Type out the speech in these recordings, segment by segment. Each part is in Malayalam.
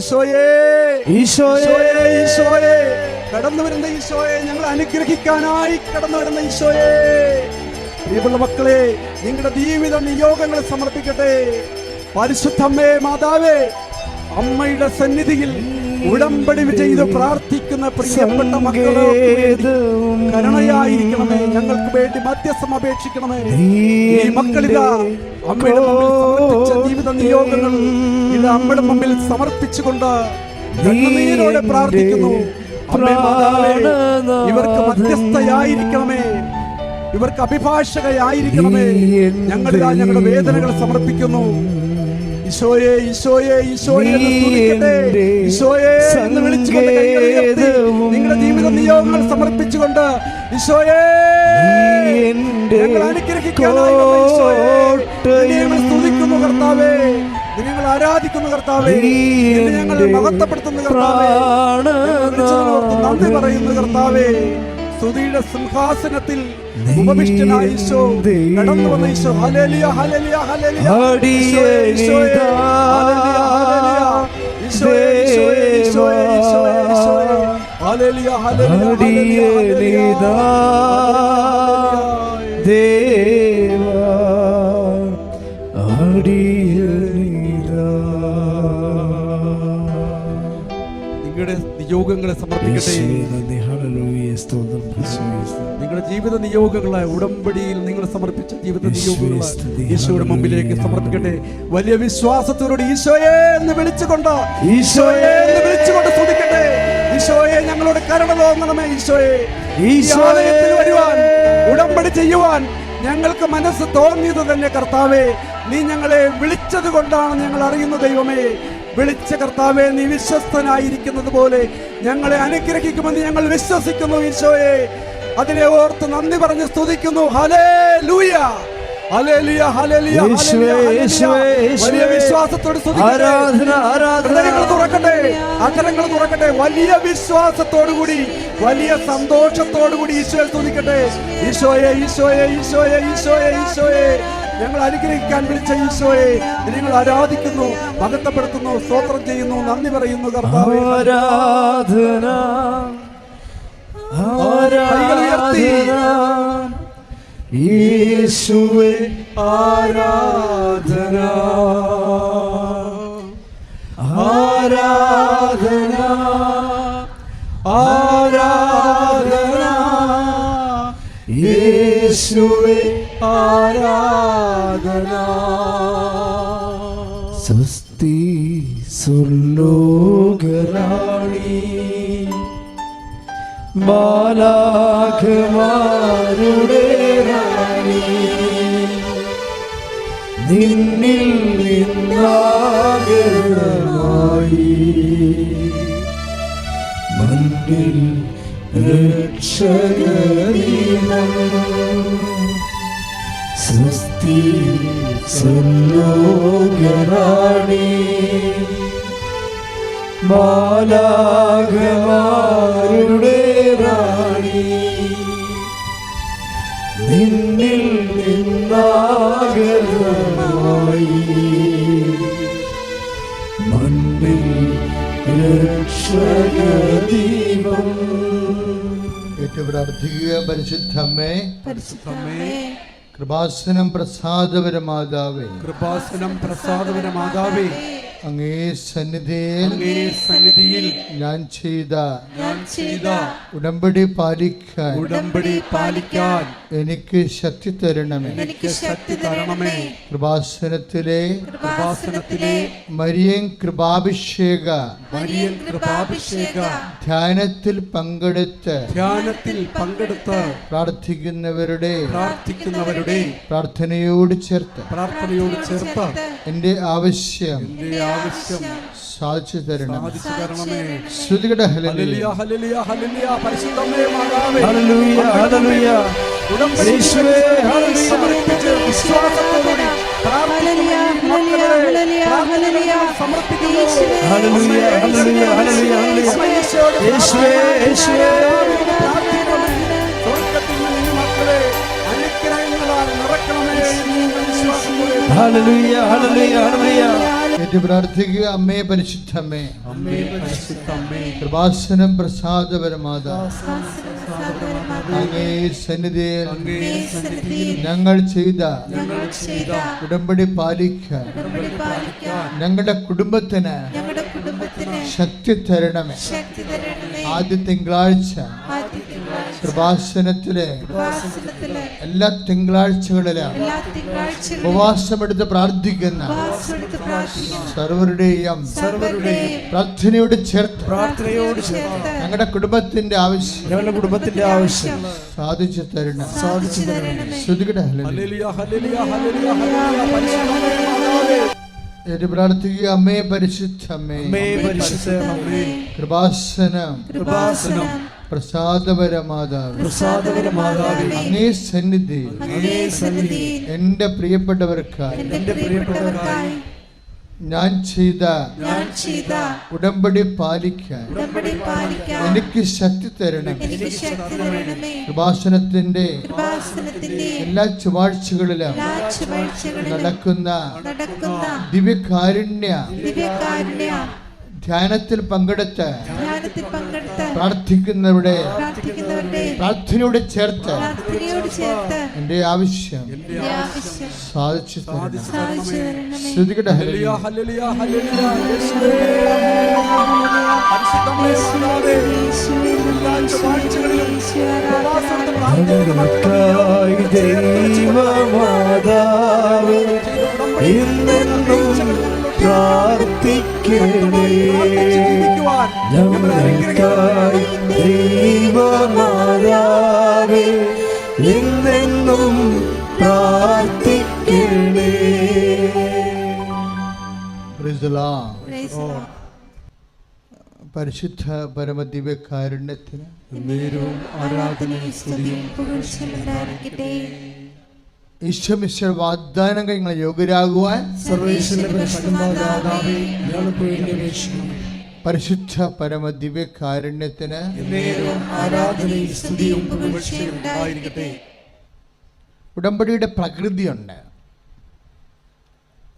ഈശോയേ ഈശോയേ. ഈശോയേ കടന്നു വരുന്ന ഈശോയെ ഞങ്ങൾ അനുഗ്രഹിക്കാനായി കടന്നു വരുന്ന ഈശോയെ. പ്രിയമുള്ള മക്കളെ നിങ്ങളുടെ ജീവിത നിയോഗങ്ങൾ സമർപ്പിക്കട്ടെ. പരിശുദ്ധമ്മേ മാതാവേ അമ്മയുടെ സന്നിധിയിൽ ഉടമ്പടി ചെയ്ത് പ്രാർത്ഥിക്കുന്ന പ്രിയപ്പെട്ട മക്കളെ കരുണയായിരിക്കണമേ. ഞങ്ങൾക്ക് വേണ്ടി മധ്യസ്ഥം അപേക്ഷിക്കണമേ. ഈ മക്കളിതാ അമ്മയുടെ മുമ്പിൽ സമർപ്പിച്ച ജീവിത നിയോഗങ്ങൾ ഇത് അമ്മയുടെ മുമ്പിൽ സമർപ്പിച്ചുകൊണ്ട് കണ്ണുനീരോടെ പ്രാർത്ഥിക്കുന്നു. ഇവർക്ക് മധ്യസ്ഥയായിരിക്കണമേ. ഇവർക്ക് അഭിഭാഷകയായിരിക്കണമേ. ഞങ്ങളിതാ ഞങ്ങളുടെ വേദനകൾ സമർപ്പിക്കുന്നു. ഈശോയെ ഈശോയെ ഈശോയെ. ഈശോയെ എന്ന് വിളിച്ചുകൊണ്ട് നിങ്ങളുടെ ജീവിത നിയോഗങ്ങൾ സമർപ്പിച്ചുകൊണ്ട് ഈശോയെ ഞങ്ങൾ സ്തുതിക്കുന്നു കർത്താവേ. നിന്നെ ഞങ്ങൾ ആരാധിക്കുന്നു കർത്താവേ. ഞങ്ങൾ മഹത്വപ്പെടുത്തുന്നു കർത്താവേ. നന്ദി പറയുന്നു കർത്താവേ. സ്തുതിയുടെ സിംഹാസനത്തിൽ ഉപവിഷ്ടനായ ഈശോ കടന്നു വന്ന ഈശോ. ദേവാ നിങ്ങളുടെ നിയോഗങ്ങളെ സമർപ്പിക്കട്ടെ. നിങ്ങളുടെ ജീവിത നിയോഗങ്ങളെ ഉടമ്പടിയിൽ നിങ്ങൾ സമർപ്പിച്ച ജീവിത നിയോഗങ്ങളെ ഈശോയുടെ മുമ്പിലേക്ക് സമർപ്പിക്കട്ടെ. വലിയ വിശ്വാസത്തോട് ഈശോയെ എന്ന് വിളിച്ചുകൊണ്ട് ഈശോയെ. എന്ന് വിളിച്ചുകൊണ്ട് സ്തുതിക്കട്ടെ. ഈശോയെ ഞങ്ങളോട് കരുണ തോന്നണമേ ഈശോയെ. ഈശോയത്തിൽ വരുവാൻ ഉടമ്പടി ചെയ്യുവാൻ ഞങ്ങൾക്ക് മനസ്സ് തോന്നിയത് തന്നെ കർത്താവേ. നീ ഞങ്ങളെ വിളിച്ചത് കൊണ്ടാണ് ഞങ്ങൾ അറിയുന്ന ദൈവമേ. വിളിച്ച കർത്താവെ നീ വിശ്വസ്തനായിരിക്കുന്നത് പോലെ ഞങ്ങളെ അനുഗ്രഹിക്കുമെന്ന് ഞങ്ങൾ വിശ്വസിക്കുന്നു ഈശോയെ. അതിനെ ഓർത്ത് നന്ദി പറഞ്ഞ് സ്തുതിക്കുന്നു. ഹലേ ലൂയ. വലിയ വിശ്വാസത്തോട്. തുറക്കട്ടെ. അകരങ്ങൾ തുറക്കട്ടെ. വലിയ വിശ്വാസത്തോടു കൂടി വലിയ സന്തോഷത്തോടു കൂടി ഈശോയെ സ്തുതിക്കട്ടെ. ഈശോയെ ഈശോയെ ഈശോയെ ഈശോയെ ഈശോയെ. ഞങ്ങൾ അനുഗ്രഹിക്കാൻ വിളിച്ച ഈശോയെ നിങ്ങൾ ആരാധിക്കുന്നു മഹത്വപ്പെടുത്തുന്നു സ്തോത്രം ചെയ്യുന്നു നന്ദി പറയുന്നു കർത്താവേ. ആരാധന യേശുവേ ആരാധന ആരാധന. യേശുവേ ആരാധന. സ്വസ്തി സുർലോകരാണി ബാലാഖമാരുടെ റാണി. നിന്നിൽ നിന്നാകരമായി മണ്ണിൽ രക്ഷകരീനം സ്വസ്തി സുലോകരാണി ബാലാകമാരുടെ റാണി. നിന്നിൽ നിന്നാകരമായി മണ്ണിൽ രക്ഷകദീപം. ഏറ്റവും പ്രാർത്ഥിക്കുക പരിശുദ്ധമ്മേ പരിശുദ്ധമേ കൃപാസനം പ്രസാദപരമാതാവേ. കൃപാസനം പ്രസാദപര മാതാവേ അങ്ങേ സന്നിധിയിൽ അങ്ങേ സന്നിധിയിൽ ഞാൻ ചെയ്ത ഞാൻ ചെയ്ത ഉടമ്പടി പാലിക്കാൻ ഉടമ്പടി പാലിക്കാൻ എനിക്ക് ശക്തി തരണമേ. എനിക്ക് ശക്തി തരണമേ. കൃപാസനത്തിലെ കൃപാസനത്തിലെ മരിയൻ കൃപാഭിഷേക. മരിയൻ കൃപാഭിഷേക. ധ്യാനത്തിൽ പങ്കെടുത്ത് ധ്യാനത്തിൽ പങ്കെടുത്ത് പ്രാർത്ഥിക്കുന്നവരുടെ പ്രാർത്ഥിക്കുന്നവരുടെ പ്രാർത്ഥനയോട് ചേർത്ത് പ്രാർത്ഥനയോട് ചേർത്ത് എന്റെ ആവശ്യം എന്റെ ആവശ്യം സാധിച്ചു തരണം. സാധിച്ചു തരണമേ. ശ്രുതികട ഹല്ലേലൂയ. ഹല്ലേലൂയ ഹല്ലേലൂയ പരിശുദ്ധമേ മാതാവേ. ഹല്ലേലൂയ ഹല്ലേലൂയ. ഹല്ലേലൂയ. സമർപ്പിച്ച് വിശ്വാസത്തോടുകൂടി പ്രാർത്ഥിക്കുക അമ്മേ പരിശുദ്ധമ്മേ അമ്മേ. പരിശുദ്ധ അമ്മേ. കൃപാസനം പ്രസാദപരമാത സന്നിധിയിൽ ഞങ്ങൾ ചെയ്ത ഞങ്ങൾ ചെയ്ത ഉടമ്പടി പാലിക്കാൻ ഞങ്ങളുടെ കുടുംബത്തിന് ശക്തി തരണമേ. ആദ്യ തിങ്കളാഴ്ച കൃപാസനത്തിലെ എല്ലാ തിങ്കളാഴ്ചകളിലും ഉപവാസമെടുത്ത് പ്രാർത്ഥിക്കുന്ന സർവരുടെയും പ്രാർത്ഥനയോട് ചേർത്ത് പ്രാർത്ഥനയോട് ചേർത്ത് ഞങ്ങളുടെ കുടുംബത്തിന്റെ ആവശ്യം ഞങ്ങളുടെ കുടുംബത്തിന്റെ ആവശ്യം സാധിച്ചു തരണം സാധിച്ചു തരണം ശ്രുതികട പ്രാർത്ഥിക്കുക അമ്മേ പരിശുദ്ധ അമ്മേ പരിശുദ്ധ കൃപാസനം. കൃപാസനം. അങ്ങേ സന്നിധി. എന്റെ പ്രിയപ്പെട്ടവർക്കായി. ഞാൻ ചെയ്ത ഉടമ്പടി പാലിക്കാൻ എനിക്ക് ശക്തി തരണം കൃപാസനത്തിന്റെ എല്ലാ ചുവഴ്ചകളിലും നടക്കുന്ന ദിവ്യകാരുണ്യ ധ്യാനത്തിൽ പങ്കെടുത്ത് പ്രാർത്ഥിക്കുന്നവരുടെ പ്രാർത്ഥനയോട് ചേർത്ത് എന്റെ ആവശ്യം സാധിച്ചു ശ്രദ്ധിക്കട്ടെ ദൈവമാതാവ് എന്നെന്നും പ്രാർത്ഥിക്കണേ ഞങ്ങൾക്കായി പ്രാർത്ഥിക്കണേ. Lord. പരിശുദ്ധ പരമദിവ്യകാരുണ്യത്തിന് നേരവും ആരാധനയും സ്തുതിയും ഈശ്വമിശ്വര വാഗ്ദാനങ്ങൾ നിങ്ങൾ യോഗ്യരാകുവാൻ സർവേശ്വരന്റെ പരിശുദ്ധ പരമ ദിവ്യകാരുണ്യത്തിന് ഉടമ്പടിയുടെ പ്രകൃതിയുണ്ട്.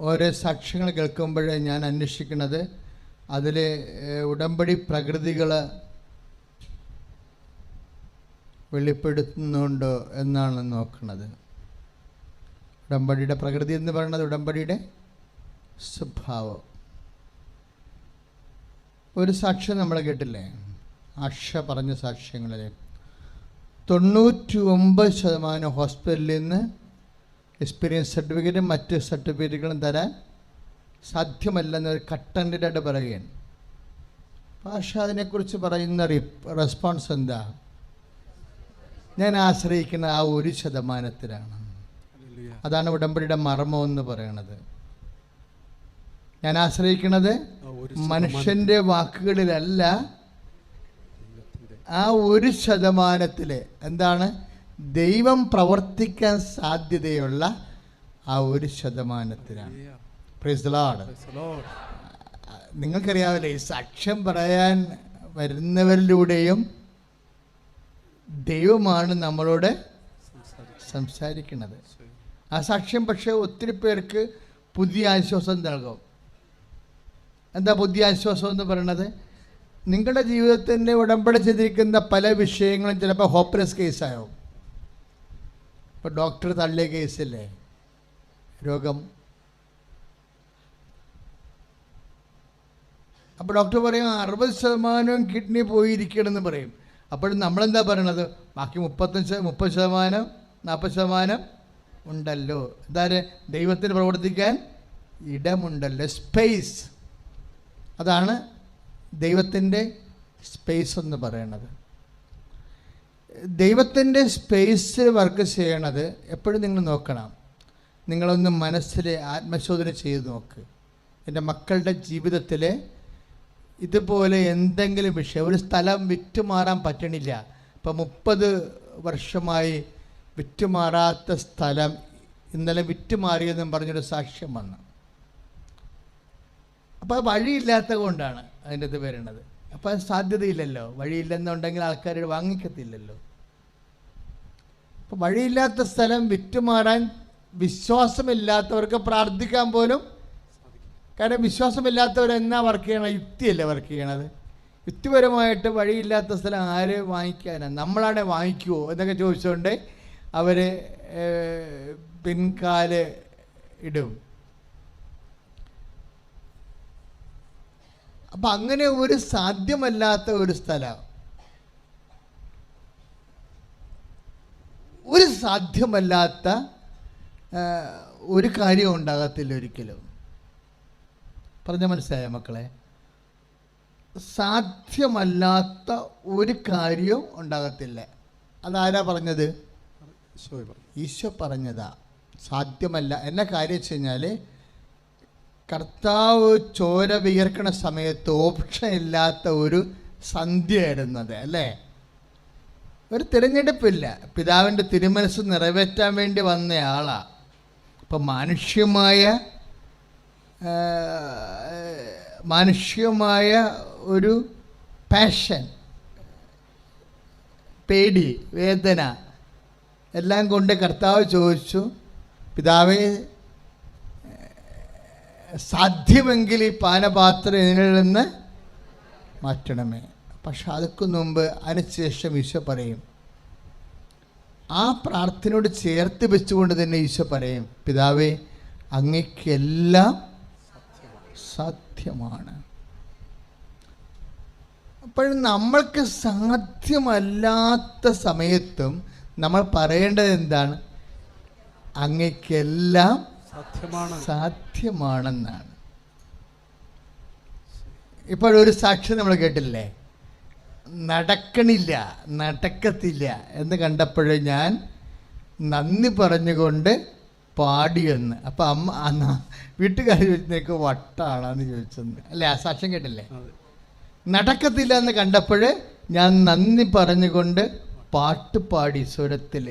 ഓരോ സാക്ഷ്യങ്ങൾ കേൾക്കുമ്പോഴേ ഞാൻ അന്വേഷിക്കുന്നത് അതിലെ ഉടമ്പടി പ്രകൃതികൾ വെളിപ്പെടുത്തുന്നുണ്ടോ എന്നാണ് നോക്കുന്നത്. ഉടമ്പടിയുടെ പ്രകൃതി എന്ന് പറയുന്നത് ഉടമ്പടിയുടെ സ്വഭാവം. ഒരു സാക്ഷ്യം നമ്മൾ കേട്ടില്ലേ? അക്ഷ പറഞ്ഞ സാക്ഷ്യങ്ങളിൽ തൊണ്ണൂറ്റി ഒമ്പത് ശതമാനം ഹോസ്പിറ്റലിൽ നിന്ന് എക്സ്പീരിയൻസ് സർട്ടിഫിക്കറ്റും മറ്റ് സർട്ടിഫിക്കറ്റുകളും തരാൻ സാധ്യമല്ലെന്ന് ഒരു കട്ടൻഡായിട്ട് പറയുകയാണ്. പക്ഷെ അതിനെക്കുറിച്ച് പറയുന്ന റെസ്പോൺസ് എന്താ? ഞാൻ ആശ്രയിക്കുന്ന ആ ഒരു ശതമാനത്തിലാണ്. അതാണ് ഉടമ്പടിയുടെ മർമ്മം എന്ന് പറയണത്. ഞാൻ ആശ്രയിക്കുന്നത് മനുഷ്യന്റെ വാക്കുകളിലല്ല ആ ഒരു ശതമാനത്തിൽ എന്താണ്? ദൈവം പ്രവർത്തിക്കാൻ സാധ്യതയുള്ള ആ ഒരു ശതമാനത്തിലാണ്. പ്രൈസ് ലാഡ് നിങ്ങൾക്കറിയാമല്ലോ ഈ സാക്ഷ്യം പറയാൻ വരുന്നവരിലൂടെയും ദൈവമാണ് നമ്മളോട് സംസാരിക്കുന്നത്. ആ സാക്ഷ്യം പക്ഷേ ഒത്തിരി പേർക്ക് പുതിയ ആശ്വാസം നൽകും. എന്താ പുതിയ ആശ്വാസം എന്ന് പറയണത്? നിങ്ങളുടെ ജീവിതത്തിന്റെ ഉടമ്പടി ചെയ്തിരിക്കുന്ന പല വിഷയങ്ങളും ചിലപ്പോൾ ഹോപ്പ്ലെസ് കേസായോ ഇപ്പോൾ ഡോക്ടർ തള്ളിയ കേസില്ലേ രോഗം. അപ്പോൾ ഡോക്ടർ പറയും അറുപത് ശതമാനം കിഡ്നി പോയിരിക്കണമെന്ന് പറയും. അപ്പോഴും നമ്മളെന്താ പറയണത്? ബാക്കി മുപ്പത്തഞ്ച് മുപ്പത് ശതമാനം നാൽപ്പത് ശതമാനം ഉണ്ടല്ലോ. എന്തായാലും ദൈവത്തിന് പ്രവർത്തിക്കാൻ ഇടമുണ്ടല്ലോ. സ്പേസ് അതാണ് ദൈവത്തിന്റെ സ്പേസ് എന്ന് പറയുന്നത് ദൈവത്തിന്റെ സ്പേസ് വർക്ക് ചെയ്യണത് എപ്പോഴും നിങ്ങൾ നോക്കണം. നിങ്ങളൊന്ന് മനസ്സിൽ ആത്മശോധന ചെയ്ത് നോക്ക്. എന്റെ മക്കളുടെ ജീവിതത്തിൽ ഇതുപോലെ എന്തെങ്കിലും വിഷയം ഒരു സ്ഥലം വിറ്റുമാറാൻ പറ്റണില്ല. ഇപ്പം മുപ്പത് വർഷമായി വിറ്റുമാറാത്ത സ്ഥലം ഇന്നലെ വിറ്റുമാറിയെന്നും പറഞ്ഞൊരു സാക്ഷ്യം വന്നു. അപ്പോൾ വഴിയില്ലാത്ത കൊണ്ടാണ് അതിന്റെ ഇത് വരുന്നത് അപ്പോൾ അത് സാധ്യതയില്ലല്ലോ. വഴിയില്ലെന്നുണ്ടെങ്കിൽ ആൾക്കാർ വാങ്ങിക്കത്തില്ലല്ലോ. അപ്പോൾ വഴിയില്ലാത്ത സ്ഥലം വിറ്റുമാറാൻ വിശ്വാസമില്ലാത്തവർക്ക് പ്രാർത്ഥിക്കാൻ പോലും കാരണം വിശ്വാസമില്ലാത്തവർ എന്നാ വർക്ക് ചെയ്യണം യുക്തിയല്ലേ വർക്ക് ചെയ്യണത്? യുക്തിപരമായിട്ട് വഴിയില്ലാത്ത സ്ഥലം ആര് വാങ്ങിക്കാനാണ് നമ്മളാണ് വാങ്ങിക്കുമോ എന്നൊക്കെ ചോദിച്ചുകൊണ്ട് അവർ പിൻകാൽ ഇടും. അപ്പം അങ്ങനെ ഒരു സാധ്യമല്ലാത്ത ഒരു സ്ഥലം. ഒരു സാധ്യമല്ലാത്ത ഒരു കാര്യം ഉണ്ടാകത്തില്ല ഒരിക്കലും. പറഞ്ഞ മനസ്സിലായ മക്കളെ? സാധ്യമല്ലാത്ത ഒരു കാര്യവും ഉണ്ടാകത്തില്ല. അതാരാ പറഞ്ഞത്. ഈശോ പറഞ്ഞതാ. സാധ്യമല്ല. എന്ന കാര്യം വെച്ച് കഴിഞ്ഞാൽ കർത്താവ് ചോര വിയർക്കണ സമയത്ത് ഓപ്ഷൻ ഇല്ലാത്ത ഒരു സന്ധ്യയായിരുന്നു അത് അല്ലേ? ഒരു തിരഞ്ഞെടുപ്പില്ല. പിതാവിന്റെ തിരുമനസ് നിറവേറ്റാൻ വേണ്ടി വന്നയാളാണ് അപ്പം മാനുഷ്യമായ മാനുഷ്യമായ ഒരു പാഷൻ പേടി വേദന എല്ലാം കൊണ്ട് കർത്താവ് ചോദിച്ചു പിതാവേ സാധ്യമെങ്കിൽ ഈ പാനപാത്രം ഇതിൽ നിന്ന് മാറ്റണമേ. പക്ഷെ അതൊക്കെ മുമ്പ് അതിനുശേഷം ഈശോ പറയും. ആ പ്രാർത്ഥനയോട് ചേർത്ത് വെച്ചുകൊണ്ട് തന്നെ ഈശോ പറയും പിതാവേ അങ്ങയ്ക്കെല്ലാം സാധ്യമാണ്. അപ്പോഴും നമ്മൾക്ക് സാധ്യമല്ലാത്ത സമയത്തും നമ്മൾ പറയേണ്ടത് എന്താണ്? അങ്ങയ്ക്കെല്ലാം സത്യമാണ് സാധ്യമാണെന്നാണ്. ഇപ്പോഴൊരു സാക്ഷി നമ്മൾ കേട്ടില്ലേ? നടക്കണില്ല നടക്കത്തില്ല എന്ന് കണ്ടപ്പോഴേ ഞാൻ നന്ദി പറഞ്ഞുകൊണ്ട് പാടിയെന്ന് അപ്പം അമ്മ എന്നാ വീട്ടുകാർ ചോദിച്ചേക്ക് വട്ടാണെന്ന് ചോദിച്ചെന്ന്. അല്ലേ ആ സാക്ഷ്യം കേട്ടില്ലേ. നടക്കത്തില്ല എന്ന് കണ്ടപ്പോൾ ഞാൻ നന്ദി പറഞ്ഞുകൊണ്ട് പാട്ട് പാടി സ്വരത്തിൽ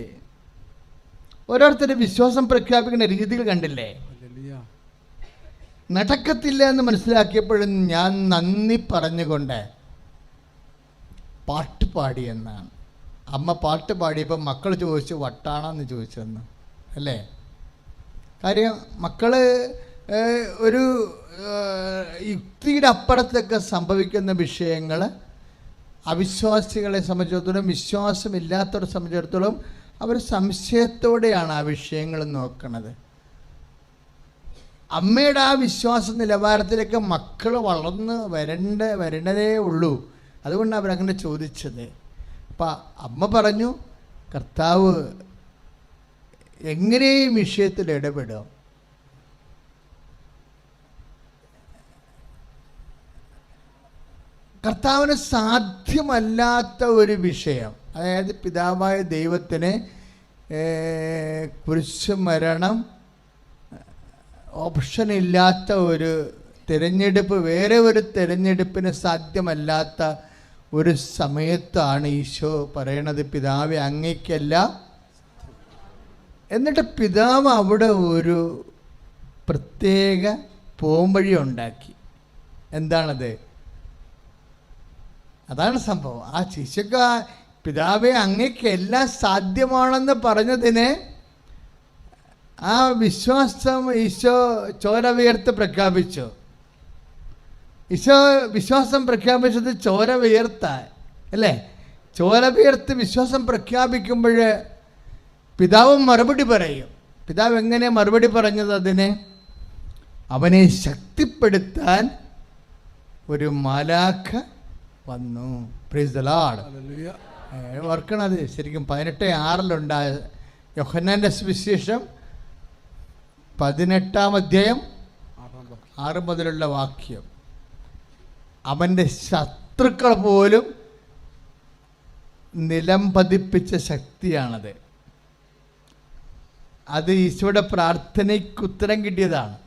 ഓരോരുത്തരുടെ വിശ്വാസം പ്രഖ്യാപിക്കുന്ന രീതികൾ കണ്ടില്ലേ. നടക്കത്തില്ല എന്ന് മനസ്സിലാക്കിയപ്പോഴും ഞാൻ നന്ദി പറഞ്ഞുകൊണ്ട് പാട്ട് പാടിയെന്നാണ് അമ്മ പാട്ട് പാടിയപ്പോൾ മക്കൾ ചോദിച്ചു വട്ടാണെന്ന് ചോദിച്ചെന്ന് അല്ലേ? കാര്യം മക്കൾ ഒരു യുക്തിയുടെ അപ്പുറത്തൊക്കെ സംഭവിക്കുന്ന വിഷയങ്ങൾ അവിശ്വാസികളെ സംബന്ധിച്ചിടത്തോളം വിശ്വാസമില്ലാത്തവരെ സംബന്ധിച്ചിടത്തോളം അവർ സംശയത്തോടെയാണ് ആ വിഷയങ്ങൾ നോക്കുന്നത് അമ്മയുടെ ആ വിശ്വാസ നിലവാരത്തിലേക്ക് മക്കൾ വളർന്ന് വരേണ്ട വരണതേ ഉള്ളൂ. അതുകൊണ്ട് അവരങ്ങനെ ചോദിച്ചത്. അപ്പം അമ്മ പറഞ്ഞു കർത്താവ് എങ്ങനെയും വിഷയത്തിൽ ഇടപെടും? കർത്താവിന് സാധ്യമല്ലാത്ത ഒരു വിഷയം. അതായത് പിതാവായ ദൈവത്തിന് കുരിശ് മരണം ഓപ്ഷൻ ഇല്ലാത്ത ഒരു തിരഞ്ഞെടുപ്പ് വേറെ ഒരു തിരഞ്ഞെടുപ്പിന് സാധ്യമല്ലാത്ത ഒരു സമയത്താണ് ഈശോ പറയണത് പിതാവെ അങ്ങയ്ക്കല്ല എന്നിട്ട് പിതാവ് അവിടെ ഒരു പ്രത്യേക പോംവഴി ഉണ്ടാക്കി. എന്താണത്? അതാണ് സംഭവം. ആ ശിശുക്ക പിതാവെ അങ്ങക്ക് എല്ലാം സാധ്യമാണെന്ന് പറഞ്ഞതിന് ആ വിശ്വാസം ഈശോ ചോര വിയർത്ത് പ്രഖ്യാപിച്ചു. ഈശോ വിശ്വാസം പ്രഖ്യാപിച്ചത് ചോര വിയർത്ത അല്ലേ? ചോര വിയർത്ത് വിശ്വാസം പ്രഖ്യാപിക്കുമ്പോൾ പിതാവ് മറുപടി പറയും. പിതാവ് എങ്ങനെ മറുപടി പറഞ്ഞത് അതിനെ? അവനെ ശക്തിപ്പെടുത്താൻ ഒരു മാലാഖ വന്നു. Praise the Lord. ഓർക്കണത്. ശരിക്കും പതിനെട്ട് ആറിലുണ്ടായ യോഹന്നാന്റെ സുവിശേഷം പതിനെട്ടാം അധ്യായം ആറാം മുതലുള്ള വാക്യം. അവന്റെ ശത്രുക്കൾ പോലും നിലം പതിപ്പിച്ച ശക്തിയാണത്. അത് ഈശോയുടെ പ്രാർത്ഥനയ്ക്ക് ഉത്തരം കിട്ടിയതാണ്.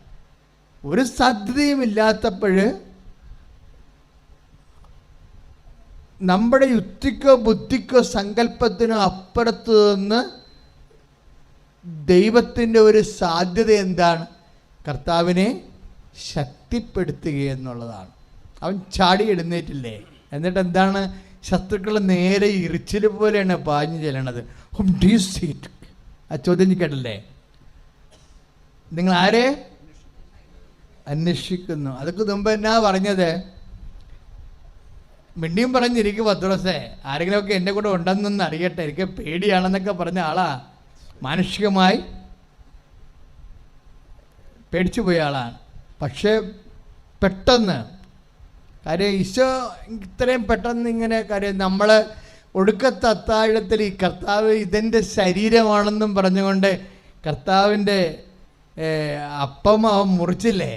ഒരു സാധ്യതയും ഇല്ലാത്തപ്പോൾ നമ്മുടെ യുക്തിക്കോ ബുദ്ധിക്കോ സങ്കല്പത്തിനോ അപ്പുറത്ത് നിന്ന് ദൈവത്തിന്റെ ഒരു സാധ്യത എന്താണ്? കർത്താവിനെ ശക്തിപ്പെടുത്തുക എന്നുള്ളതാണ്. അവൻ ചാടി എഴുന്നേറ്റില്ലേ? എന്നിട്ട് എന്താണ്? ശത്രുക്കൾ നേരെ ഇറിച്ചിൽ പോലെയാണ് പാഞ്ഞു ചെല്ലണത്. ഹും ഡി സീറ്റ് ആ ചോദ്യം കേട്ടല്ലേ? നിങ്ങൾ ആരെ? അന്വേഷിക്കുന്നു. അതൊക്കെ മുമ്പ് എന്നാ പറഞ്ഞത്? മിണ്ടിയും പറഞ്ഞിരിക്കും പത്രോസേ ആരെങ്കിലുമൊക്കെ എന്റെ കൂടെ ഉണ്ടെന്നൊന്ന് അറിയട്ടെ. എനിക്ക് പേടിയാണെന്നൊക്കെ പറഞ്ഞ ആളാ. മാനുഷികമായി പേടിച്ചു പോയ ആളാണ്. പക്ഷേ പെട്ടെന്ന് കാര്യം ഈശോ ഇത്രയും പെട്ടെന്ന് ഇങ്ങനെ കാര്യം നമ്മൾ ഒടുക്കത്തെ അത്താഴത്തിൽ ഈ കർത്താവ് ഇതെന്റെ ശരീരമാണെന്നും പറഞ്ഞുകൊണ്ട് കർത്താവിന്റെ അപ്പം അവൻ മുറിച്ചില്ലേ?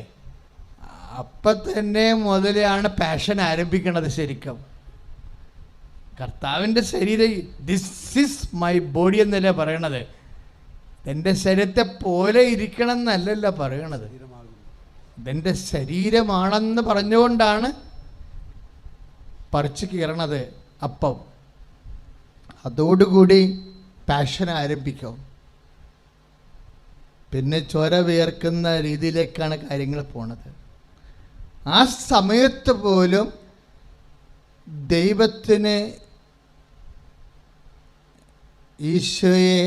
അപ്പം തന്നെ മുതലാണ് പാഷൻ ആരംഭിക്കുന്നത് ശരിക്കും. കർത്താവിന്റെ ശരീരം ദിസ് ഇസ് മൈ ബോഡി എന്നല്ലേ പറയണത്? എന്റെ ശരീരത്തെ പോലെ ഇരിക്കണം എന്നല്ലല്ലോ പറയണത്. ഇതെന്റെ ശരീരമാണെന്ന് പറഞ്ഞുകൊണ്ടാണ് പറിച്ചു കീറണത് അപ്പം. അതോടുകൂടി പാഷൻ ആരംഭിക്കും. പിന്നെ ചോര വിയർക്കുന്ന രീതിയിലേക്കാണ് കാര്യങ്ങൾ പോണത്. ആ സമയത്ത് പോലും ദൈവത്തിന് ഈശോയെ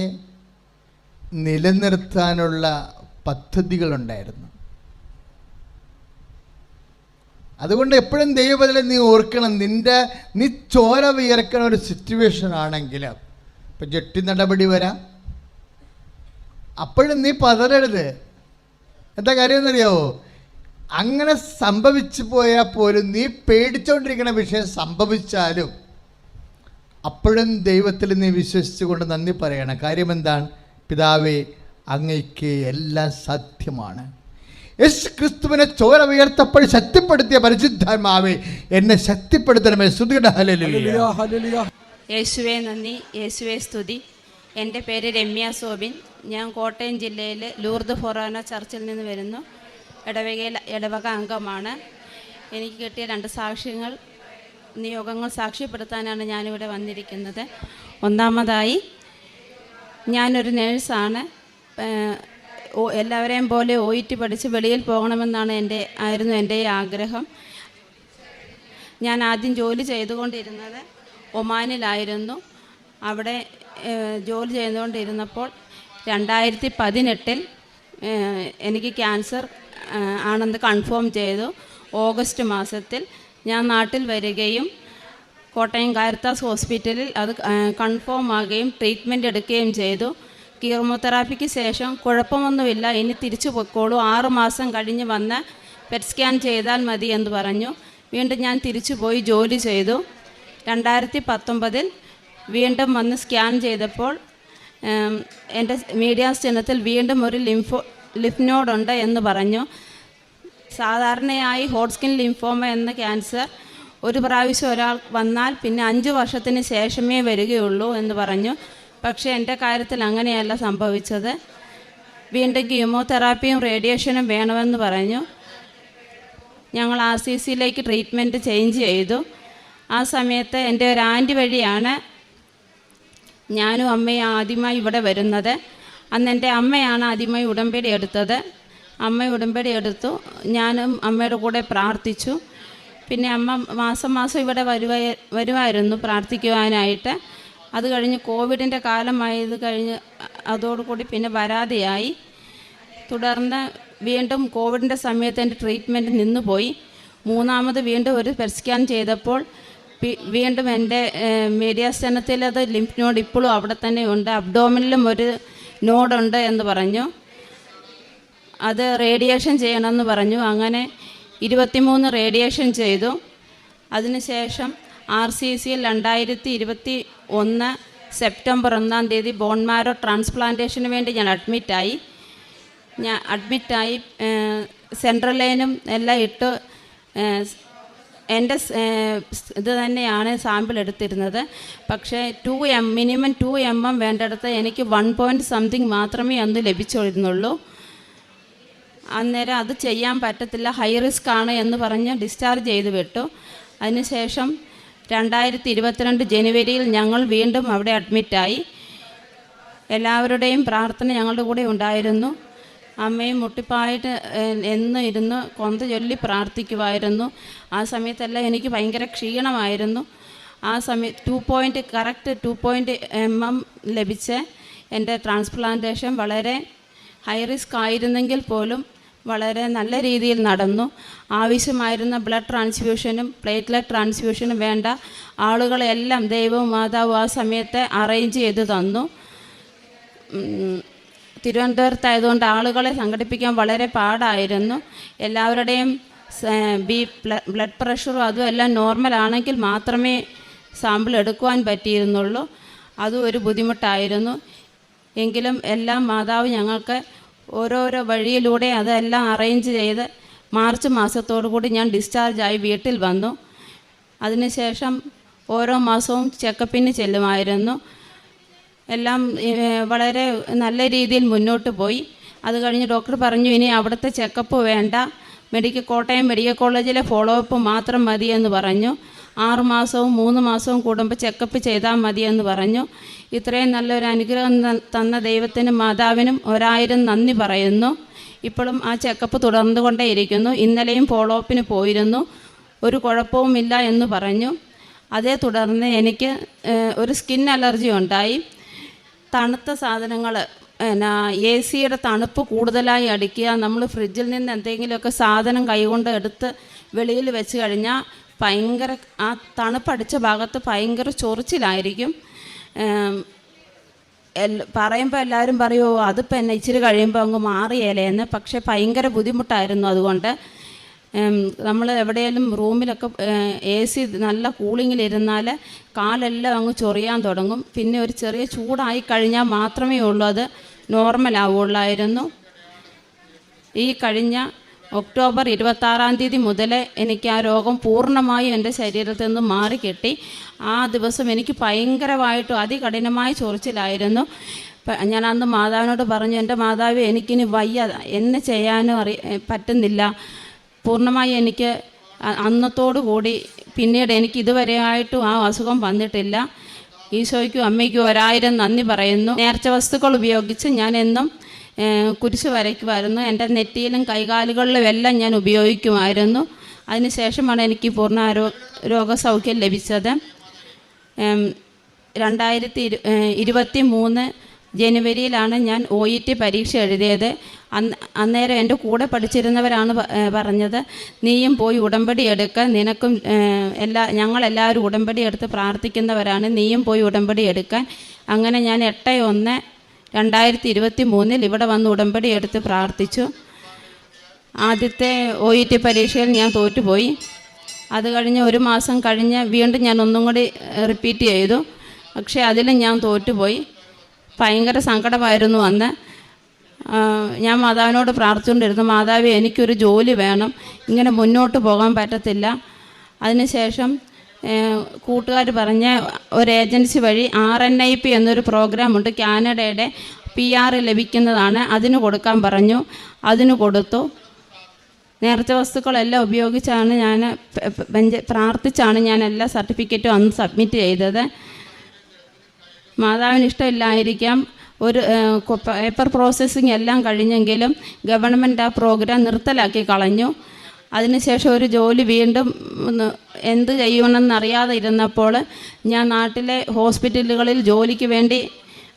നിലനിർത്താനുള്ള പദ്ധതികളുണ്ടായിരുന്നു. അതുകൊണ്ട് എപ്പോഴും ദൈവത്തിലെ നീ ഓർക്കണം. നിന്റെ നീ ചോര വിയർക്കണ ഒരു സിറ്റുവേഷൻ ആണെങ്കിൽ ഇപ്പം ജെട്ടി നടപടി വരാം. അപ്പോഴും നീ പതരരുത് എന്താ കാര്യം എന്നറിയാവോ അങ്ങനെ സംഭവിച്ചു പോയാൽ പോലും നീ പേടിച്ചുകൊണ്ടിരിക്കുന്ന വിഷയം സംഭവിച്ചാലും അപ്പോഴും ദൈവത്തിൽ നീ വിശ്വസിച്ചുകൊണ്ട് നന്ദി പറയണം. കാര്യം എന്താണ്? പിതാവേ അങ്ങയ്ക്ക് എല്ലാം സത്യമാണ്. യേശു ക്രിസ്തുവിനെ ചോര ഉയർത്തപ്പോൾ ശക്തിപ്പെടുത്തിയ പരിശുദ്ധാത്മാവേ എന്നെ ശക്തിപ്പെടുത്തണമേ. യേശുവേ ഹല്ലേലൂയ. ഹല്ലേലൂയ, ഹല്ലേലൂയ. നന്ദി. യേശുവേ സ്തുതി. എന്റെ പേര് രമ്യ സോബിൻ. ഞാൻ കോട്ടയം ജില്ലയിലെ ലൂർദ് ഫൊറാന ചർച്ചിൽ നിന്ന് വരുന്നു. ഇടവകയിൽ ഇടവക അംഗമാണ്. എനിക്ക് കിട്ടിയ രണ്ട് സാക്ഷ്യങ്ങൾ നിയോഗങ്ങൾ സാക്ഷ്യപ്പെടുത്താനാണ് ഞാനിവിടെ വന്നിരിക്കുന്നത്. ഒന്നാമതായി ഞാനൊരു നേഴ്സാണ്. എല്ലാവരെയും പോലെ ടി പഠിച്ച് വെളിയിൽ പോകണമെന്നാണ് എന്റെ ആയിരുന്നു എന്റെ ആഗ്രഹം. ഞാൻ ആദ്യം ജോലി ചെയ്തുകൊണ്ടിരുന്നത് ഒമാനിലായിരുന്നു. അവിടെ ജോലി ചെയ്തുകൊണ്ടിരുന്നപ്പോൾ രണ്ടായിരത്തി പതിനെട്ടിൽ എനിക്ക് ക്യാൻസർ ആണെന്ന് കൺഫേം ചെയ്തു. ഓഗസ്റ്റ് മാസത്തിൽ ഞാൻ നാട്ടിൽ വരികയും കോട്ടയം കാരിത്താസ് ഹോസ്പിറ്റലിൽ അത് കൺഫേം ആകുകയും ട്രീറ്റ്മെന്റ് എടുക്കുകയും ചെയ്തു. കീമോതെറാപ്പിക്ക് ശേഷം കുഴപ്പമൊന്നുമില്ല. ഇനി തിരിച്ചു പൊയ്ക്കോളൂ ആറ് മാസം കഴിഞ്ഞ് വന്ന് പെറ്റ് സ്കാൻ ചെയ്താൽ മതി എന്ന് പറഞ്ഞു. വീണ്ടും ഞാൻ തിരിച്ചു പോയി ജോലി ചെയ്തു. രണ്ടായിരത്തി പത്തൊമ്പതിൽ വീണ്ടും വന്ന് സ്കാൻ ചെയ്തപ്പോൾ എന്റെ മീഡിയ ചിഹ്നത്തിൽ വീണ്ടും ഒരു ലിംഫോ ലിഫ്നോഡുണ്ട് എന്ന് പറഞ്ഞു. സാധാരണയായി ഹോട്ട്സ്കിൻ ലിംഫോമ എന്ന ക്യാൻസർ ഒരു പ്രാവശ്യം ഒരാൾ വന്നാൽ പിന്നെ അഞ്ച് വർഷത്തിന് ശേഷമേ വരികയുള്ളൂ എന്ന് പറഞ്ഞു. പക്ഷേ എന്റെ കാര്യത്തിൽ അങ്ങനെയല്ല സംഭവിച്ചത്. വീണ്ടും കീമോതെറാപ്പിയും റേഡിയേഷനും വേണമെന്ന് പറഞ്ഞു. ഞങ്ങൾ ആർ സി സിയിലേക്ക് ട്രീറ്റ്മെന്റ് ചേഞ്ച് ചെയ്തു. ആ സമയത്ത് എന്റെ ഒരു ആന്റി വഴിയാണ് ഞാനും അമ്മയും ആദ്യമായി ഇവിടെ വരുന്നത്. അന്ന് എന്റെ അമ്മയാണ് ആദ്യമായി ഉടമ്പടി എടുത്തത്. അമ്മ ഉടമ്പടി എടുത്തു. ഞാനും അമ്മയുടെ കൂടെ പ്രാർത്ഥിച്ചു. പിന്നെ അമ്മ മാസം മാസം ഇവിടെ വരുവ വരുമായിരുന്നു പ്രാർത്ഥിക്കുവാനായിട്ട്. അത് കഴിഞ്ഞ് കോവിഡിന്റെ കാലമായത് കഴിഞ്ഞ് അതോടുകൂടി പിന്നെ വരാതെയായി തുടർന്ന് വീണ്ടും കോവിഡിന്റെ സമയത്ത് എന്റെ ട്രീറ്റ്മെന്റ് നിന്നുപോയി. മൂന്നാമത് വീണ്ടും ഒരു പെർസ്കാൻ സ്കാൻ ചെയ്തപ്പോൾ വീണ്ടും എന്റെ മീഡിയ സ്റ്റനത്തിൽ അത് ലിംഫ് നോഡ് ഇപ്പോഴും അവിടെ തന്നെ ഉണ്ട്. അബ്ഡോമിനിലും ഒരു നോഡുണ്ട് എന്ന് പറഞ്ഞു. അത് റേഡിയേഷൻ ചെയ്യണമെന്ന് പറഞ്ഞു. അങ്ങനെ ഇരുപത്തിമൂന്ന് റേഡിയേഷൻ ചെയ്തു. അതിനുശേഷം ആർ സി സിയിൽ രണ്ടായിരത്തി ഇരുപത്തി ഒന്ന് സെപ്റ്റംബർ ഒന്നാം തീയതി ബോൺമാരോ ട്രാൻസ്പ്ലാന്റേഷന് വേണ്ടി ഞാൻ അഡ്മിറ്റായി. ഞാൻ അഡ്മിറ്റായി സെൻട്രൽ ലൈനും എല്ലാം ഇട്ട് എന്റെ ഇത് തന്നെയാണ് സാമ്പിൾ എടുത്തിരുന്നത്. പക്ഷേ two M minimum two M M വേണ്ടിടത്ത് എനിക്ക് വൺ പോയിന്റ് സംതിങ് മാത്രമേ അന്ന് ലഭിച്ചിരുന്നുള്ളൂ അന്നേരം അത് ചെയ്യാൻ പറ്റത്തില്ല ഹൈ റിസ്ക് ആണ് എന്ന് പറഞ്ഞ് ഡിസ്ചാർജ് ചെയ്ത് വിട്ടു. അതിനുശേഷം രണ്ടായിരത്തി ഇരുപത്തിരണ്ട് ജനുവരിയിൽ ഞങ്ങൾ വീണ്ടും അവിടെ അഡ്മിറ്റായി എല്ലാവരുടെയും പ്രാർത്ഥന ഞങ്ങളുടെ കൂടെ ഉണ്ടായിരുന്നു. അമ്മയും മുട്ടിപ്പായിട്ട് എന്ന് ഇരുന്ന് കൊന്ത ചൊല്ലി പ്രാർത്ഥിക്കുമായിരുന്നു ആ സമയത്തെല്ലാം എനിക്ക് ഭയങ്കര ക്ഷീണമായിരുന്നു. ആ സമയം two point correct two point M M ലഭിച്ച് എന്റെ ട്രാൻസ്പ്ലാന്റേഷൻ വളരെ ഹൈ റിസ്ക് ആയിരുന്നെങ്കിൽ പോലും വളരെ നല്ല രീതിയിൽ നടന്നു. ആവശ്യമായിരുന്ന ബ്ലഡ് ട്രാൻസ്ഫ്യൂഷനും പ്ലേറ്റ്ലെറ്റ് ട്രാൻസ്ഫ്യൂഷനും വേണ്ട. ആളുകളെല്ലാം ദൈവവും മാതാവും ആ സമയത്തെ അറേഞ്ച് ചെയ്ത് തന്നു. തിരുവനന്തപുരത്തായതുകൊണ്ട് ആളുകളെ സംഘടിപ്പിക്കാൻ വളരെ പാടായിരുന്നു. എല്ലാവരുടെയും ബി ബ്ലഡ് പ്രഷറും അതും എല്ലാം നോർമൽ ആണെങ്കിൽ മാത്രമേ സാമ്പിൾ എടുക്കുവാൻ പറ്റിയിരുന്നുള്ളൂ. അതും ഒരു ബുദ്ധിമുട്ടായിരുന്നു. എങ്കിലും എല്ലാം മാതാവ് ഞങ്ങൾക്ക് ഓരോരോ വഴിയിലൂടെ അതെല്ലാം അറേഞ്ച് ചെയ്ത് മാർച്ച് മാസത്തോടു കൂടി ഞാൻ ഡിസ്ചാർജായി വീട്ടിൽ വന്നു. അതിനുശേഷം ഓരോ മാസവും ചെക്കപ്പിന് ചെല്ലുമായിരുന്നു. എല്ലാം വളരെ നല്ല രീതിയിൽ മുന്നോട്ട് പോയി. അത് കഴിഞ്ഞ് ഡോക്ടർ പറഞ്ഞു ഇനി അവിടുത്തെ ചെക്കപ്പ് വേണ്ട. മെഡിക്കൽ കോട്ടയം മെഡിക്കൽ കോളേജിലെ ഫോളോ അപ്പ് മാത്രം മതിയെന്ന് പറഞ്ഞു. ആറ് മാസവും മൂന്ന് മാസവും കൂടുമ്പോൾ ചെക്കപ്പ് ചെയ്താൽ മതിയെന്ന് പറഞ്ഞു. ഇത്രയും നല്ലൊരു അനുഗ്രഹം തന്ന ദൈവത്തിനും മാതാവിനും ഒരായിരം നന്ദി പറയുന്നു. ഇപ്പോഴും ആ ചെക്കപ്പ് തുടർന്നുകൊണ്ടേയിരിക്കുന്നു. ഇന്നലെയും ഫോളോ അപ്പിന് പോയിരുന്നു. ഒരു കുഴപ്പവുമില്ല എന്ന് പറഞ്ഞു. അതേ തുടർന്ന് എനിക്ക് ഒരു സ്കിൻ അലർജി ഉണ്ടായി. തണുത്ത സാധനങ്ങൾ എന്നാ എ സിയുടെ തണുപ്പ് കൂടുതലായി അടിക്കുക നമ്മൾ ഫ്രിഡ്ജിൽ നിന്ന് എന്തെങ്കിലുമൊക്കെ സാധനം കൈകൊണ്ട് എടുത്ത് വെളിയിൽ വെച്ച് കഴിഞ്ഞാൽ ഭയങ്കര ആ തണുപ്പടിച്ച ഭാഗത്ത് ഭയങ്കര ചൊറിച്ചിലായിരിക്കും. പറയുമ്പോൾ എല്ലാവരും പറയുമോ അതിപ്പോൾ എന്നെ ഇച്ചിരി കഴിയുമ്പോൾ അങ്ങ് മാറിയേലേന്ന് പക്ഷേ ഭയങ്കര ബുദ്ധിമുട്ടായിരുന്നു അതുകൊണ്ട് നമ്മൾ എവിടെയെങ്കിലും റൂമിലൊക്കെ എ സി നല്ല കൂളിങ്ങിലിരുന്നാൽ കാലെല്ലാം അങ്ങ് ചൊറിയാൻ തുടങ്ങും. പിന്നെ ഒരു ചെറിയ ചൂടായി കഴിഞ്ഞാൽ മാത്രമേ ഉള്ളൂ അത് നോർമൽ ആവുള്ളായിരുന്നു ഈ കഴിഞ്ഞ ഒക്ടോബർ ഇരുപത്താറാം തീയതി മുതൽ എനിക്ക് ആ രോഗം പൂർണമായും എന്റെ ശരീരത്തിൽ നിന്ന് മാറിക്കിട്ടി. ആ ദിവസം എനിക്ക് ഭയങ്കരമായിട്ടും അതികഠിനമായ ചൊറിച്ചിലായിരുന്നു. ഞാൻ അന്ന് മാതാവിനോട് പറഞ്ഞു എന്റെ മാതാവ് എനിക്കിനി വയ്യ എന്നെ ചെയ്യാനും അറി പറ്റുന്നില്ല. പൂർണമായി എനിക്ക് അന്നത്തോടുകൂടി കൂടി പിന്നീട് എനിക്ക് ഇതുവരെ ആയിട്ടും ആ അസുഖം വന്നിട്ടില്ല. ഈശോയ്ക്കും അമ്മയ്ക്കും ഒരായിരം നന്ദി പറയുന്നു. നേർച്ച വസ്തുക്കൾ ഉപയോഗിച്ച് ഞാൻ എന്നും കുരിശ് വരയ്ക്കുമായിരുന്നു. എന്റെ നെറ്റിയിലും കൈകാലുകളിലും എല്ലാം ഞാൻ ഉപയോഗിക്കുമായിരുന്നു. അതിനുശേഷമാണ് എനിക്ക് പൂർണ ആരോ രോഗസൗഖ്യം ലഭിച്ചത്. രണ്ടായിരത്തി ഇരു ഇരുപത്തി മൂന്ന് ജനുവരിയിലാണ് ഞാൻ ഒ ഇ ടി പരീക്ഷ എഴുതിയത്. അന്ന് അന്നേരം എന്റെ കൂടെ പഠിച്ചിരുന്നവരാണ് പറഞ്ഞത് നീയും പോയി ഉടമ്പടി എടുക്കുക നിനക്കും എല്ലാ ഞങ്ങളെല്ലാവരും ഉടമ്പടി എടുത്ത് പ്രാർത്ഥിക്കുന്നവരാണ്. നീയും പോയി ഉടമ്പടി എടുക്കാൻ. അങ്ങനെ ഞാൻ എട്ട് ഒന്ന് രണ്ടായിരത്തി ഇരുപത്തി മൂന്നിൽ ഇവിടെ വന്ന് ഉടമ്പടി എടുത്ത് പ്രാർത്ഥിച്ചു. ആദ്യത്തെ ഒ ഇ ടി പരീക്ഷയിൽ ഞാൻ തോറ്റുപോയി. അത് കഴിഞ്ഞ് ഒരു മാസം കഴിഞ്ഞ് വീണ്ടും ഞാൻ ഒന്നും കൂടി റിപ്പീറ്റ് ചെയ്തു. പക്ഷേ അതിലും ഞാൻ തോറ്റുപോയി. ഭയങ്കര സങ്കടമായിരുന്നു അന്ന്. ഞാൻ മാതാവിനോട് പ്രാർത്ഥിച്ചുകൊണ്ടിരുന്നു മാതാവ് എനിക്കൊരു ജോലി വേണം. ഇങ്ങനെ മുന്നോട്ട് പോകാൻ പറ്റത്തില്ല. അതിനുശേഷം കൂട്ടുകാർ പറഞ്ഞ ഒരു ഏജൻസി വഴി ആർ എൻ ഐ പി എന്നൊരു പ്രോഗ്രാമുണ്ട് കാനഡയുടെ പി ആർ ലഭിക്കുന്നതാണ്. അതിന് കൊടുക്കാൻ പറഞ്ഞു. അതിന് കൊടുത്തു. നേർച്ച വസ്തുക്കളെല്ലാം ഉപയോഗിച്ചാണ് ഞാൻ പ്രാർത്ഥിച്ചാണ് ഞാൻ എല്ലാ സർട്ടിഫിക്കറ്റും അന്ന് സബ്മിറ്റ് ചെയ്തത്. മാതാവിന് ഇഷ്ടമില്ലായിരിക്കാം. ഒരു പേപ്പർ പ്രോസസ്സിങ് എല്ലാം കഴിഞ്ഞെങ്കിലും ഗവൺമെന്റ് ആ പ്രോഗ്രാം നിർത്തലാക്കി കളഞ്ഞു. അതിനുശേഷം ഒരു ജോലി വീണ്ടും എന്ത് ചെയ്യണമെന്നറിയാതെ ഇരുന്നപ്പോൾ ഞാൻ നാട്ടിലെ ഹോസ്പിറ്റലുകളിൽ ജോലിക്ക് വേണ്ടി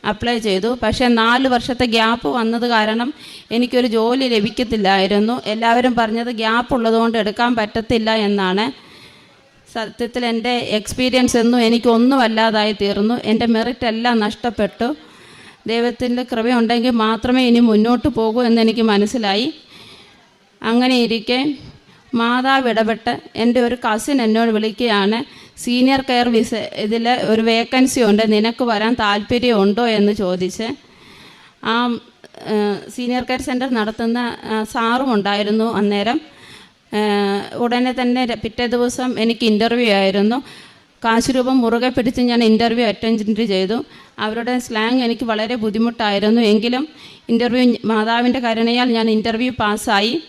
അപ്ലൈ ചെയ്തു. പക്ഷേ നാല് വർഷത്തെ ഗ്യാപ്പ് വന്നത് കാരണം എനിക്കൊരു ജോലി ലഭിക്കത്തില്ലായിരുന്നു. എല്ലാവരും പറഞ്ഞത് ഗ്യാപ്പ് ഉള്ളതുകൊണ്ട് എടുക്കാൻ പറ്റത്തില്ല എന്നാണ്. സത്യത്തിൽ എന്റെ എക്സ്പീരിയൻസ് എന്നും എനിക്കൊന്നും അല്ലാതായി തീർന്നു. എന്റെ മെറിറ്റ് എല്ലാം നഷ്ടപ്പെട്ടു. ദൈവത്തിന്റെ കൃപയുണ്ടെങ്കിൽ മാത്രമേ ഇനി മുന്നോട്ട് പോകൂ എന്നെനിക്ക് മനസ്സിലായി. അങ്ങനെ ഇരിക്കെ മാതാവ് ഇടപെട്ട് എന്റെ ഒരു കസിൻ എന്നോട് വിളിക്കുകയാണ് സീനിയർ കെയർ വിസ ഇതിൽ ഒരു വേക്കൻസി ഉണ്ട് നിനക്ക് വരാൻ താല്പര്യമുണ്ടോ? എന്ന് ചോദിച്ച്. ആ സീനിയർ കെയർ സെന്റർ നടത്തുന്ന സാറും ഉണ്ടായിരുന്നു അന്നേരം. ഉടനെ തന്നെ പിറ്റേ ദിവസം എനിക്ക് ഇന്റർവ്യൂ ആയിരുന്നു. കാശുരൂപം മുറുകെ പിടിച്ച് ഞാൻ ഇന്റർവ്യൂ അറ്റൻഡ് ചെയ്തു. അവരുടെ സ്ലാങ് എനിക്ക് വളരെ ബുദ്ധിമുട്ടായിരുന്നു. എങ്കിലും ഇന്റർവ്യൂ മാതാവിന്റെ കരുണയാൽ ഞാൻ ഇന്റർവ്യൂ പാസ്സായി.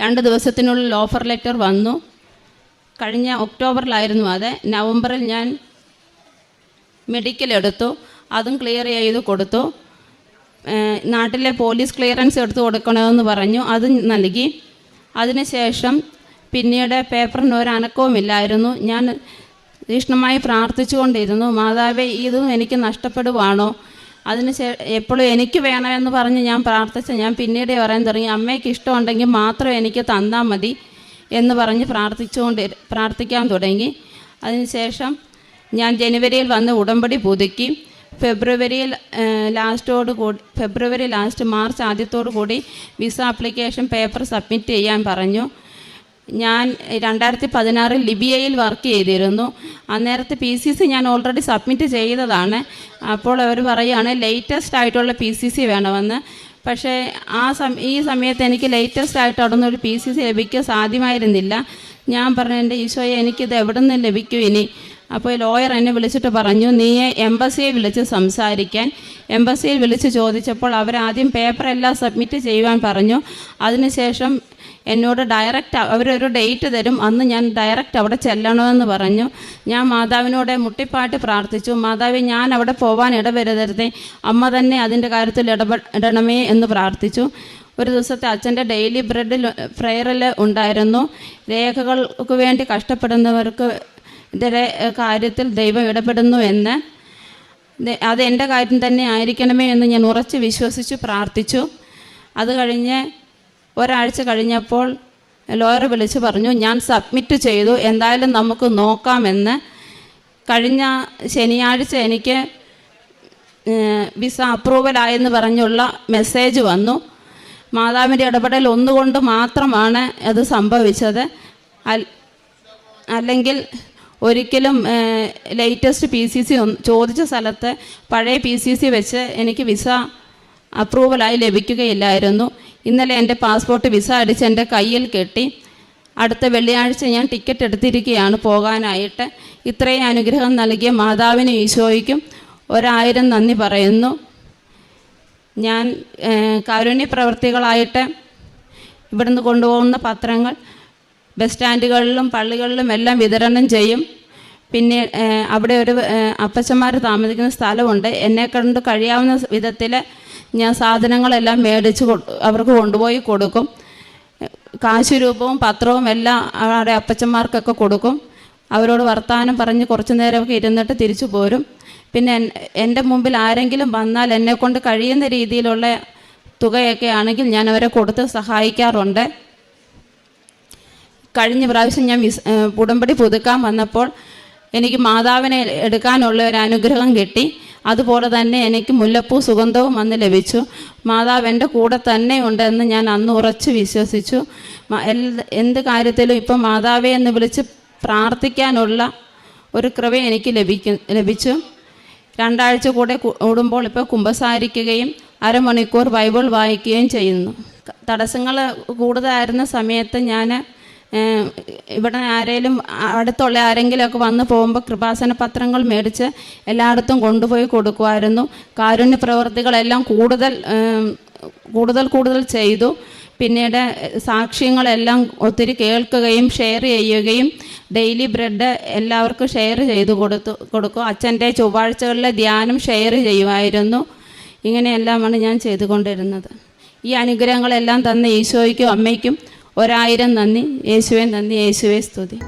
രണ്ട് ദിവസത്തിനുള്ളിൽ ഓഫർ ലെറ്റർ വന്നു. കഴിഞ്ഞ ഒക്ടോബറിലായിരുന്നു അത്. നവംബറിൽ ഞാൻ മെഡിക്കൽ എടുത്തു. അതും ക്ലിയർ ചെയ്ത് കൊടുത്തു. നാട്ടിലെ പോലീസ് ക്ലിയറൻസ് എടുത്ത് കൊടുക്കണമെന്ന് പറഞ്ഞു. അതും നൽകി. അതിനുശേഷം പിന്നീട് പേപ്പറിന് ഒരു അനക്കവുമില്ലായിരുന്നു. ഞാൻ തീഷ്ണമായി പ്രാർത്ഥിച്ചുകൊണ്ടിരുന്നു മാതാവേ ഇതും എനിക്ക് നഷ്ടപ്പെടുവാണോ? അതിന് എപ്പോഴും എനിക്ക് വേണമെന്ന് പറഞ്ഞ് ഞാൻ പ്രാർത്ഥിച്ച ഞാൻ പിന്നീട് പറയാൻ തുടങ്ങി അമ്മയ്ക്ക് ഇഷ്ടമുണ്ടെങ്കിൽ മാത്രം എനിക്ക് തന്നാൽ മതി എന്ന് പറഞ്ഞ് പ്രാർത്ഥിച്ചുകൊണ്ട് പ്രാർത്ഥിക്കാൻ തുടങ്ങി. അതിനുശേഷം ഞാൻ ജനുവരിയിൽ വന്ന് ഉടമ്പടി പുതുക്കി. ഫെബ്രുവരിയിൽ ലാസ്റ്റോട് കൂടി ഫെബ്രുവരി ലാസ്റ്റ് മാർച്ച് ആദ്യത്തോടു കൂടി വിസ ആപ്ലിക്കേഷൻ പേപ്പർ സബ്മിറ്റ് ചെയ്യാൻ പറഞ്ഞു. ഞാൻ രണ്ടായിരത്തി പതിനാറിൽ ലിബിയയിൽ വർക്ക് ചെയ്തിരുന്നു. അന്നേരത്തെ പി സി സി ഞാൻ ഓൾറെഡി സബ്മിറ്റ് ചെയ്തതാണ്. അപ്പോൾ അവർ പറയുകയാണ് ലേറ്റസ്റ്റ് ആയിട്ടുള്ള പി സി സി വേണമെന്ന്. പക്ഷേ ആ സം ഈ സമയത്ത് എനിക്ക് ലേറ്റസ്റ്റ് ആയിട്ട് അവിടെ നിന്ന് ഒരു പി സി സി ലഭിക്കാൻ സാധ്യമായിരുന്നില്ല. ഞാൻ പറഞ്ഞു എന്റെ ഈശോയെ എനിക്കിത് എവിടെ നിന്ന് ലഭിക്കും ഇനി? അപ്പോൾ ലോയർ എന്നെ വിളിച്ചിട്ട് പറഞ്ഞു നീ എംബസിയെ വിളിച്ച് സംസാരിക്കാൻ. എംബസിയിൽ വിളിച്ച് ചോദിച്ചപ്പോൾ അവരാദ്യം പേപ്പറെല്ലാം സബ്മിറ്റ് ചെയ്യുവാൻ പറഞ്ഞു. അതിനുശേഷം എന്നോട് ഡയറക്റ്റ് അവരൊരു ഡേറ്റ് തരും. അന്ന് ഞാൻ ഡയറക്റ്റ് അവിടെ ചെല്ലണമെന്ന് പറഞ്ഞു. ഞാൻ മാതാവിനോട് മുട്ടിപ്പാട്ട് പ്രാർത്ഥിച്ചു. മാതാവി ഞാൻ അവിടെ പോകാൻ ഇടവരുതരുതേ. അമ്മ തന്നെ അതിന്റെ കാര്യത്തിൽ ഇടപെടണമേ എന്ന് പ്രാർത്ഥിച്ചു. ഒരു ദിവസത്തെ അച്ഛന്റെ ഡെയിലി ബ്രെഡിൽ പ്രയറിൽ ഉണ്ടായിരുന്നു. രേഖകൾക്ക് വേണ്ടി കഷ്ടപ്പെടുന്നവർക്ക് ഇതിന്റെ കാര്യത്തിൽ ദൈവം ഇടപെടുന്നു എന്ന് അത് എന്റെ കാര്യം തന്നെ ആയിരിക്കണമേ എന്ന് ഞാൻ ഉറച്ച് വിശ്വസിച്ചു പ്രാർത്ഥിച്ചു. അത് കഴിഞ്ഞ് ഒരാഴ്ച കഴിഞ്ഞപ്പോൾ ലോയർ വിളിച്ച് പറഞ്ഞു ഞാൻ സബ്മിറ്റ് ചെയ്തു എന്തായാലും നമുക്ക് നോക്കാമെന്ന്. കഴിഞ്ഞ ശനിയാഴ്ച എനിക്ക് വിസ അപ്രൂവൽ ആയെന്ന് പറഞ്ഞുള്ള മെസ്സേജ് വന്നു. മാതാവിന്റെ ഇടപെടൽ ഒന്നുകൊണ്ട് മാത്രമാണ് അത് സംഭവിച്ചത്. അല്ലെങ്കിൽ ഒരിക്കലും ലേറ്റസ്റ്റ് പി സി സി ചോദിച്ച സ്ഥലത്ത് പഴയ പി സി സി വെച്ച് എനിക്ക് വിസ അപ്രൂവലായി ലഭിക്കുകയില്ലായിരുന്നു. ഇന്നലെ എന്റെ പാസ്പോർട്ട് വിസ അടിച്ച് എന്റെ കയ്യിൽ കെട്ടി. അടുത്ത വെള്ളിയാഴ്ച ഞാൻ ടിക്കറ്റ് എടുത്തിരിക്കുകയാണ് പോകാനായിട്ട്. ഇത്രയും അനുഗ്രഹം നൽകിയ മാതാവിന് ഈശോയ്ക്കും ഒരായിരം നന്ദി പറയുന്നു. ഞാൻ കാരുണ്യ പ്രവർത്തികളായിട്ട് ഇവിടുന്ന് കൊണ്ടുപോകുന്ന പത്രങ്ങൾ ബസ് സ്റ്റാൻഡുകളിലും പള്ളികളിലും എല്ലാം വിതരണം ചെയ്യും. പിന്നെ അവിടെ ഒരു അപ്പച്ചന്മാർ താമസിക്കുന്ന സ്ഥലമുണ്ട്. എന്നെ കണ്ട് കഴിയാവുന്ന വിധത്തിൽ ഞാൻ സാധനങ്ങളെല്ലാം മേടിച്ച് അവർക്ക് കൊണ്ടുപോയി കൊടുക്കും. കാശ് രൂപവും പത്രവും എല്ലാം അവിടെ അപ്പച്ചന്മാർക്കൊക്കെ കൊടുക്കും. അവരോട് വർത്തമാനം പറഞ്ഞ് കുറച്ച് നേരമൊക്കെ ഇരുന്നിട്ട് തിരിച്ചു പോരും. പിന്നെ എൻ- എന്റെ മുമ്പിൽ ആരെങ്കിലും വന്നാൽ എന്നെ കൊണ്ട് കഴിയുന്ന രീതിയിലുള്ള തുകയൊക്കെ ആണെങ്കിൽ ഞാൻ അവരെ കൊടുത്ത് സഹായിക്കാറുണ്ട്. കഴിഞ്ഞ പ്രാവശ്യം ഞാൻ വിസ് ഉടമ്പടി പുതുക്കാൻ വന്നപ്പോൾ എനിക്ക് മാതാവിനെ എടുക്കാനുള്ള ഒരു അനുഗ്രഹം കിട്ടി. അതുപോലെ തന്നെ എനിക്ക് മുല്ലപ്പൂ സുഗന്ധവും അന്ന് ലഭിച്ചു. മാതാവ് എന്റെ കൂടെ തന്നെ ഉണ്ടെന്ന് ഞാൻ അന്ന് ഉറച്ചു വിശ്വസിച്ചു. എന്ത് കാര്യത്തിലും ഇപ്പം മാതാവെ എന്ന് വിളിച്ച് പ്രാർത്ഥിക്കാനുള്ള ഒരു കൃപ എനിക്ക് ലഭിക്കും ലഭിച്ചു. രണ്ടാഴ്ച കൂടെ കൂടുമ്പോൾ ഇപ്പോൾ കുമ്പസാരിക്കുകയും അരമണിക്കൂർ ബൈബിൾ വായിക്കുകയും ചെയ്യുന്നു. തടസ്സങ്ങൾ കൂടുതലായിരുന്ന സമയത്ത് ഞാൻ ഇവിടെ ആരെങ്കിലും അടുത്തുള്ള ആരെങ്കിലുമൊക്കെ വന്ന് പോകുമ്പോൾ കൃപാസന പത്രങ്ങൾ മേടിച്ച് എല്ലായിടത്തും കൊണ്ടുപോയി കൊടുക്കുമായിരുന്നു കാരുണ്യ പ്രവൃത്തികളെല്ലാം കൂടുതൽ കൂടുതൽ കൂടുതൽ ചെയ്തു. പിന്നീട് സാക്ഷ്യങ്ങളെല്ലാം ഒത്തിരി കേൾക്കുകയും ഷെയർ ചെയ്യുകയും ഡെയിലി ബ്രെഡ് എല്ലാവർക്കും ഷെയർ ചെയ്ത് കൊടുത്തു കൊടുക്കും. അച്ഛന്റെ ചൊവ്വാഴ്ചകളിലെ ധ്യാനം ഷെയർ ചെയ്യുമായിരുന്നു. ഇങ്ങനെയെല്ലാമാണ് ഞാൻ ചെയ്തുകൊണ്ടിരുന്നത്. ഈ അനുഗ്രഹങ്ങളെല്ലാം തന്ന ഈശോയ്ക്കും അമ്മയ്ക്കും ഒരായിരം നന്ദി. യേശുവെ നന്ദി. യേശുവെ സ്തുതി.